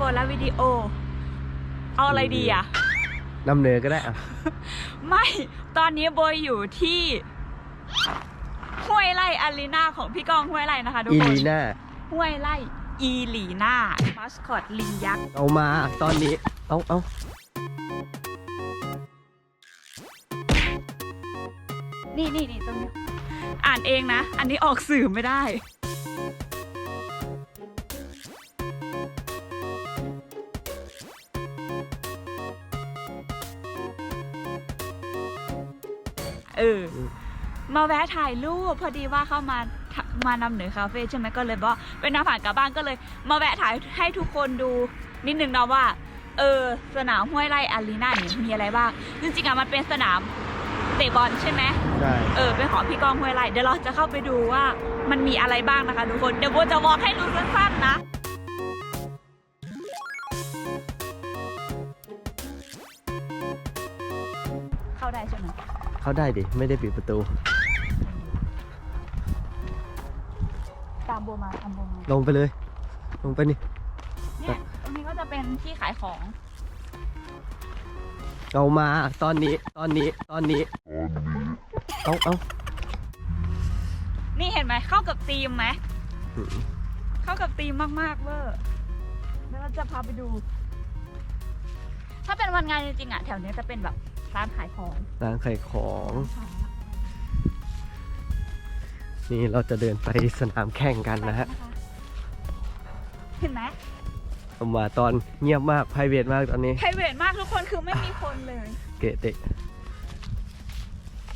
โบและวิดีโอ เอาอะไรดีอะ นำเนยก็ได้อะไม่ตอนนี้โบยอยู่ที่ห้วยไร่อารีนาของพี่ก้องห้วยไร่นะคะทุกอีคนลีน่าห้วยไร่อีหลีน่ามาสคอตลิงยักษ์เอามาตอนนี้ เอาเอานี่นี่นี่ตรงนี้อ่านเองนะ อันนี้ออกสื่อไม่ได้ มาแวะถ่ายรูปพอดีว่าเข้ามามานำเหนือคาเฟ่ใช่ไหมก็เลยบอกเป็นน้าผ่านกลับบ้านก็เลย มาแวะถ่ายให้ทุกคนดูนิดนึงนะว่า เออสนามห้วยไร่อารีนาเนี่ยมีอะไรบ้างจริงๆอะมันเป็นสนามเตะบอลใช่ไหมใช่เออเป็นของพี่กองห้วยไร่เดี๋ยวเราจะเข้าไปดูว่ามันมีอะไรบ้างนะคะทุกคนเดี๋ยวโบจะวอล์กให้ดูสั้นๆนะเข้าได้ใช่ไหมเข้าได้ดิไม่ได้ปิดประตู ตามโบมาตามโบมาลงไปเลย ลงไปนี่ เนี่ยตรงนี้ก็จะเป็นที่ขายของเอามาตอนนี้ตอนนี้ตอนนี้เอาเอานี่เห็นไหมเข้ากับธีมไหมอืมเข้ากับธีมมากๆเวอร์เดี๋ยวเราจะพาไปดู ถ้าเป็นวันงานจริงๆอะแถวเนี้ยจะเป็นแบบร้านขายของร้านขายของค่ะ นี่เราจะเดินไปสนามแข่งกันนะฮะเห็นไหมเอามาตอนเงียบมากไพรเวทมากตอนนี้ไพรเวทมากทุกคนคือไม่มีคนเลย เกะเตะ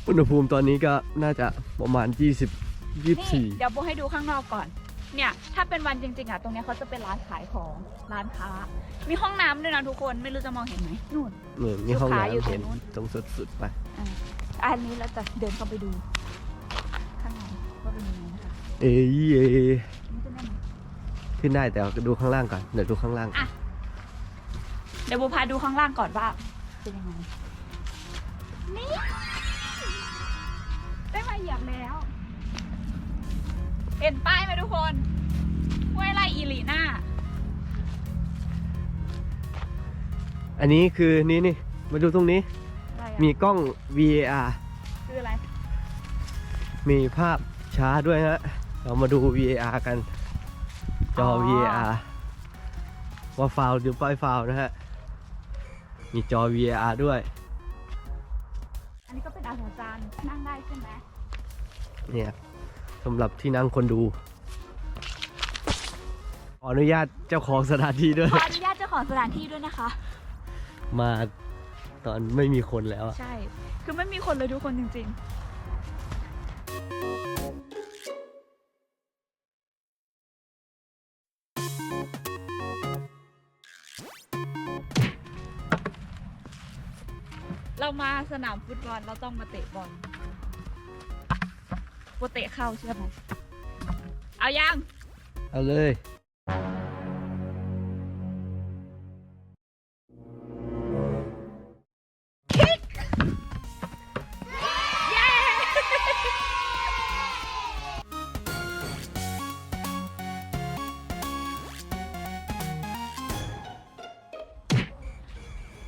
อุณหภูมิตอนนี้ก็น่าจะประมาณ 20นี่24 เดี๋ยวโบให้ดูข้างนอกก่อน เนี่ย ถ้าเป็นวันจริงๆอะตรงเนี้ยเขาจะเป็นร้านขายของร้านค้า มีห้องน้ำด้วยนะทุกคนไม่รู้จะมองเห็นไหมนู่นเหมือนมีห้องลูกค้าอยู่น้ำตรงเห็นนู้นตรงสุดๆไปอ่าอันนี้เราจะเดินเข้าไปดู เอ้ยเอ้ยนี่จะแน่นขึ้นได้แต่ดูข้างล่างก่อนเดี๋ยวดูข้างล่างอะ เดี๋ยวโบพาดูข้างล่างก่อนว่า เป็นยังไง นี่ ได้มาเหยียบแล้ว เห็นป้ายไหมทุกคนห้วยไร่อีหลีน่าอันนี้คือนี่นี่มาดูตรงนี้ อะไรอะมีกล้อง VAR คืออะไร มีภาพช้าด้วยฮะ เรามาดู VAR กัน จออ๋อ VAR ว่าฟาวหรือปล่อยฟาวนะฮะ มีจอ VAR ด้วย อันนี้ก็เป็นอาสาจารย์นั่งได้ใช่ไหมเนี่ยสำหรับที่นั่งคนดู ขออนุญาตเจ้าของสถานที่ด้วย ขออนุญาตเจ้าของสถานที่ด้วยนะคะ มาตอนไม่มีคนแล้วอะใช่ คือไม่มีคนเลยทุกคนจริง เรามาสนามฟุตบอลเราต้องมาเตะบอลโปเตะเข้าเชื่อไหมเอายัง เอาเลย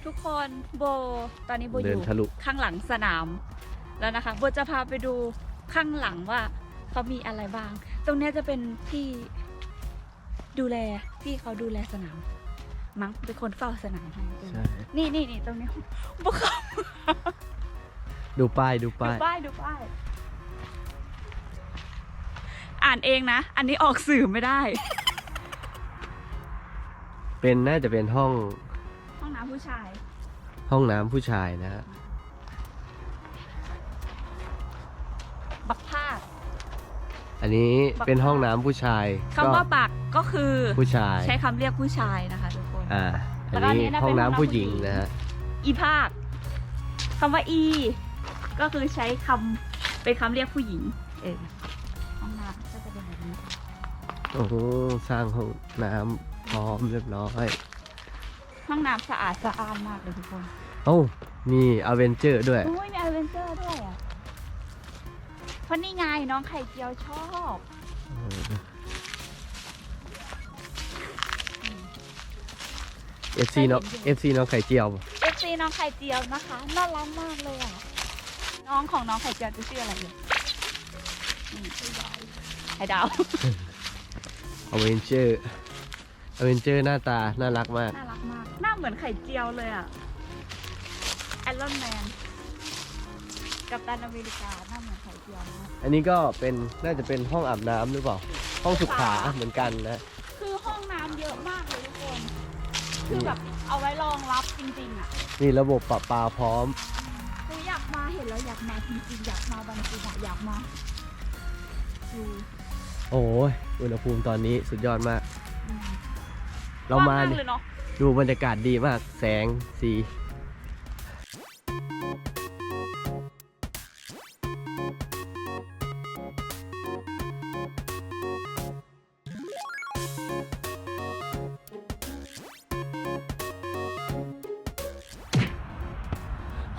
ทุกคนโบ ตอนนี้โบอเดินยู่ทะลุ ข้างหลังสนามแล้วนะคะโบจะพาไปดูข้างหลังว่าเขามีอะไรบ้าง ตรงเนี้ยจะเป็นที่ดูแลพี่เขาดูแลสนาม มั้งเป็นคนเฝ้าสนามให้ใช่ นี่นี่นี่ตรงนี้โบเขาดูป้ายดูดูป้าย ป้ายดูป้ายอ่านเองนะ อันนี้ออกสื่อไม่ได้ เป็นน่าจะเป็นห้องห้ องน้ำผู้ชาย ห้องน้ำผู้ชายนะฮะบักภาค อันนี้เป็นห้องน้ำผู้ชายคำว่าบักก็คือผู้ชายใช้คำเรียกผู้ชายนะคะทุกคน อ่าอันแล้วก็อันนี้นี้น่าห้องเป็น ห้องน้ำน้ำผู้หญิงผู้หญิงนะฮะอีภาคคำว่าอี ก็คือใช้คำเป็นคำเรียกผู้หญิง เออห้องน้ำก็จะเป็นแบบนี้โอ้โหสร้างห้องน้ำพร้อมเรียบร้อย ห้องน้ำสะอาดสะอ้านมากเลยทุกคนโอ้ามีอเวนเจอร์ด้วย อุ้ยมีอเวนเจอร์ด้วยอะเพราะนี่ไงน้องไข่เจียวชอบเออ FC น้อง FC น้องไข่เจียว FC น้องไข่เจียวนะคะน่ารักมากเลยอะน้องของน้องไข่เจียวจะชื่ออะไรเลยอืมไข่ดาวอเวนเจอร์ อเวนเจอร์หน้าตา น่ารักมาก น่ารักมาก หน้าเหมือนไข่เจียวเลยอะไอรอนแมน กับตันอเมริกา หน้าเหมือนไข่เจียวนะอันนี้ก็เป็นน่าจะเป็นห้องอาบน้ำหรือเปล่า ห้องสุขาเหมือนกันนะ คือห้องน้ำเยอะมากเลยทุกคน คือแบบเอาไว้รองรับจริงๆอะนี่ระบบปรับปลาพร้อม คืออยากมาเห็นแล้วอยากมาจริงๆอยากมาบันจริงอะอยากมาดูโอ้ยอุณหภูมิตอนนี้สุดยอดมากอืม เรามาว่งเนี่ยเลยเนาะดูบรรยากาศดีมากแสงสี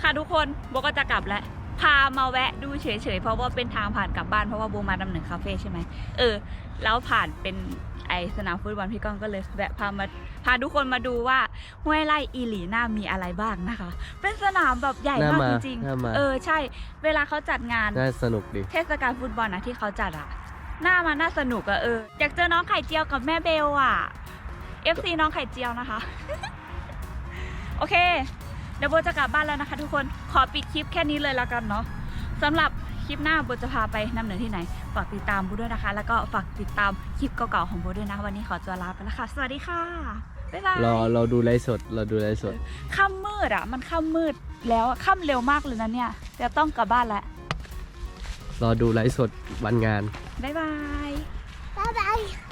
ค่ะทุกคนโบก็จะกลับแล้ว พามาแวะดูเฉยๆเพราะว่าเป็นทางผ่านกลับบ้านเพราะว่าโบมาดำเนินคาเฟ่ใช่ไหมเออ แล้วผ่านเป็นไอสนามฟุตบอลพี่ก้องก็เลยแวะพามาพาทุกคนมาดูว่าห้วยไร่อีหลีน่ามีอะไรบ้างนะคะ เป็นสนามแบบใหญ่มากน่ามาจริงน่ามาๆเออใช่ เวลาเขาจัดงานน่าสนุกดีเทศกาลฟุตบอลนะที่เขาจัดอะหน้ามันน่าสนุกอะเอออยากเจอน้องไข่เจียวกับแม่เบลอะ FC น้องไข่เจียวนะคะ โอเค เดี๋ยวโบจะกลับบ้านแล้วนะคะ ทุกคนขอปิดคลิปแค่นี้เลยแล้วกันเนาะสำหรับคลิปหน้าโบจะพาไปนำเหนือที่ไหนฝากติดตามโบด้วยนะคะ แล้วก็ฝากติดตามคลิปเก่าๆของโบด้วยนะวันนี้ขอตัวลาไปแล้วค่ะ สวัสดีค่ะบ๊ายบายรอเราดูไลฟ์สดเราดูไลฟ์สด ค่ำมืดอะมันค่ำมืดแล้วอะค่ำเร็วมากเลยนะเนี่ยเดี๋ยวต้องกลับบ้านแล้วรอดูไลฟ์สดวันงาน บ๊ายบาย拜拜。